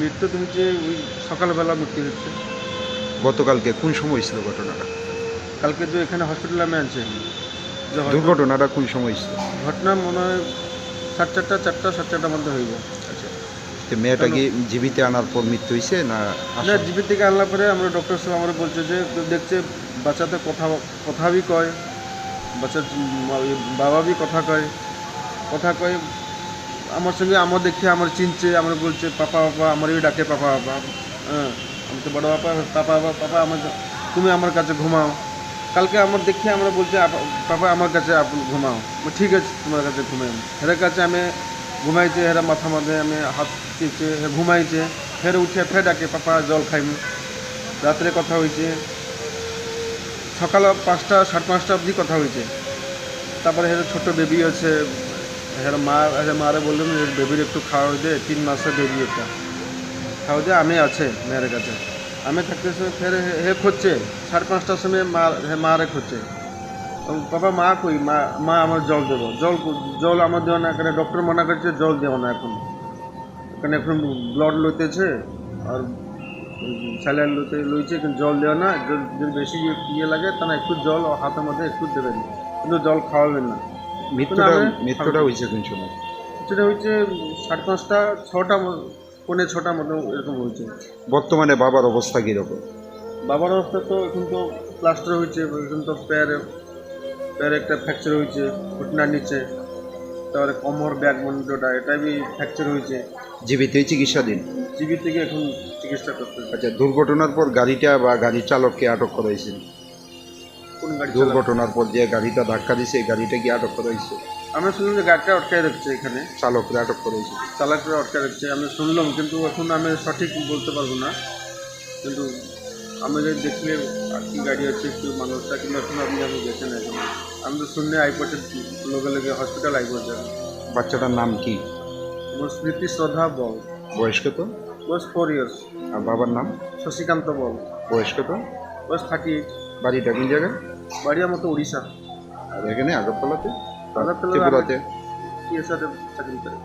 মৃত্যু তুমি যে ওই সকালবেলা মৃত্যু হচ্ছে গতকালকে কোন সময় ছিল ঘটনাটা? কালকে যে এখানে হসপিটালে আমি আনছি। দুর্ঘটনাটা কোন সময় ছিল? ঘটনা মনে হয় সাড়ে চারটা চারটা সাড়ে চারটার মধ্যে হইব আচ্ছা। তো মেয়েটা কি জীবিত আনার পর মৃত্যু হয়েছে না না জিবি থেকে আনলা পরে আমরা ডক্টর সাহেব আমরা বলছে যে দেখছে বাচ্চাতে কথা কথা বি কয় বাচ্চা বাবা বি কথা কয়। কথা কয় আমার সঙ্গে আমার দেখে, আমার চিনছে, আমরা বলছে, পাপা পাপা আমারই ডাকে পাপা পাপা হ্যাঁ আমি তো বড় পাপা পাপা পাপা আমার তুমি আমার কাছে ঘুমাও। কালকে আমার দেখে, আমরা বলছে পাপা, আমার কাছে ঘুমাও। ঠিক আছে, তোমার কাছে ঘুমাই। হের কাছে আমি ঘুমাইছে, হেরা মাথা মাঝে, আমি হাত দিচ্ছে হে ঘুমাইছে ফের উঠে ফের ডাকে, পাপা, জল খাইমু রাত্রে কথা হয়েছে সকাল পাঁচটা, সাড়ে পাঁচটা অবধি কথা হয়েছে তারপরে হের ছোট বেবি আছে মা হের মারে বললেন বেবির একটু খাওয়া দে তিন মাসের বেবি একটা খাওয়া দে আমি আছে, মেয়ের কাছে। আমি থাকতে সময় ফের হে- খুঁজছে, সাড়ে পাঁচটার সময় মা, হে মারে খুঁজছে। বাবা, মা কই? মা মা আমার জল দেবো। জল জল আমার দেওয়া না এখানে ডক্টর মানা করছে জল দেওয়া না এখন। এখানে এখন ব্লাড লইতেছে, আর স্যালাইন লইতে, লইছে, কিন্তু জল দেওয়া না। যদি যদি বেশি ইয়ে- ইয়ে লাগে, তাহলে একটু জল হাতের মধ্যে একটু দেবেন। কিন্তু জল খাওয়াবেন না। মৃত্যুটা মৃত্যুটা হয়েছে কোন সময়? সেটা হচ্ছে সাড়ে পাঁচটা ছটা পৌনে ছটা মতো এরকম হয়েছে বর্তমানে বাবার অবস্থা কীরকম? বাবার অবস্থা তো এখন তো প্লাস্টার হয়েছে এখন তো প্যারে প্যারে একটা ফ্র্যাকচার হয়েছে ঘটনার নিচে। তারপরে কমর ব্যাগ মন্ডটা এটা বি ফ্র্যাকচার হয়েছে জীবিত চিকিৎসাধীন? জিবি থেকে এখন চিকিৎসা করতে আচ্ছা দুর্ঘটনার পর গাড়িটা বা গাড়ির চালককে আটক করা হয়েছে। গাড়ি চালাবে? দুর্ঘটনার পর যে গাড়িটা ধাক্কা দিয়েছে এই গাড়িটা কি আটক করা হয়েছে? আমরা শুনলাম যে গাড়িটা আটকায় রাখছে এখানে। চালকরা আটক করা হয়েছে। চালকরা আটকায় রাখছে আমি শুনলাম কিন্তু এখন আমি সঠিক বলতে পারব না। কিন্তু আমি যে দেখলে আর কি গাড়ি আছে একটু মানুষটা কিন্তু এখন আপনি আমি দেখে না এখন আমি তো শুনে আইপটে লগে লগে হসপিটাল আইপটে বাচ্চাটার নাম কি? স্মৃতি শ্রদ্ধা বল। বয়স কত? বয়স ফোর ইয়ার্স আর বাবার নাম? শশীকান্ত বল। বয়স কত? বয়স থার্টি এইট বাড়িটা কোন জায়গায়? বাড়ি মতো তো উড়িষ্যা আর এখানে আগরতলাতে? আগরতলা- ত্রিপুরাতে? সাথে চাকরি করে